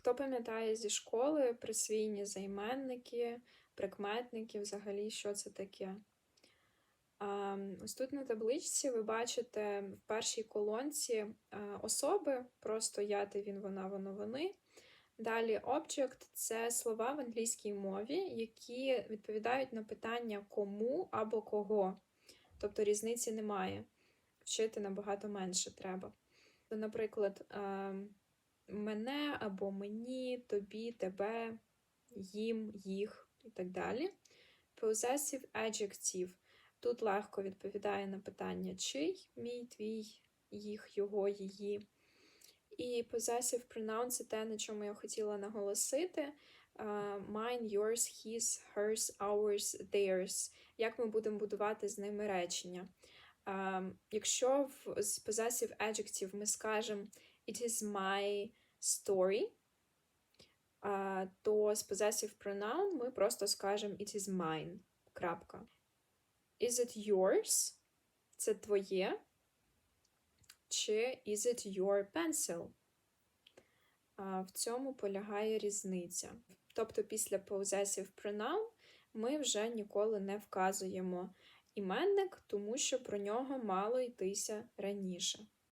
Хто пам'ятає зі школи присвійні займенники, прикметники, взагалі, що це таке? Ось тут на табличці ви бачите в першій колонці особи, просто я, ти, він, вона, воно, вони. Далі object це слова в англійській мові, які відповідають на питання кому або кого. Тобто різниці немає. Вчити набагато менше треба. Наприклад, а, мене або мені, тобі, тебе, їм, їх і так далі. Possessive adjective. Тут легко відповідає на питання чий, мій, твій, їх, його, її. І possessive pronoun це те, на чому я хотіла наголосити. Mine, yours, his, hers, ours, theirs. Як ми будемо будувати з ними речення. Якщо з possessive adjective ми скажемо It is my story, а, то з possessive pronoun ми просто скажемо It is mine. Крапка. Is it yours? Це твоє. Чи is it your pencil? А, В цьому полягає різниця. Тобто після possessive pronoun ми вже ніколи не вказуємо іменник, тому що про нього мало йтися раніше.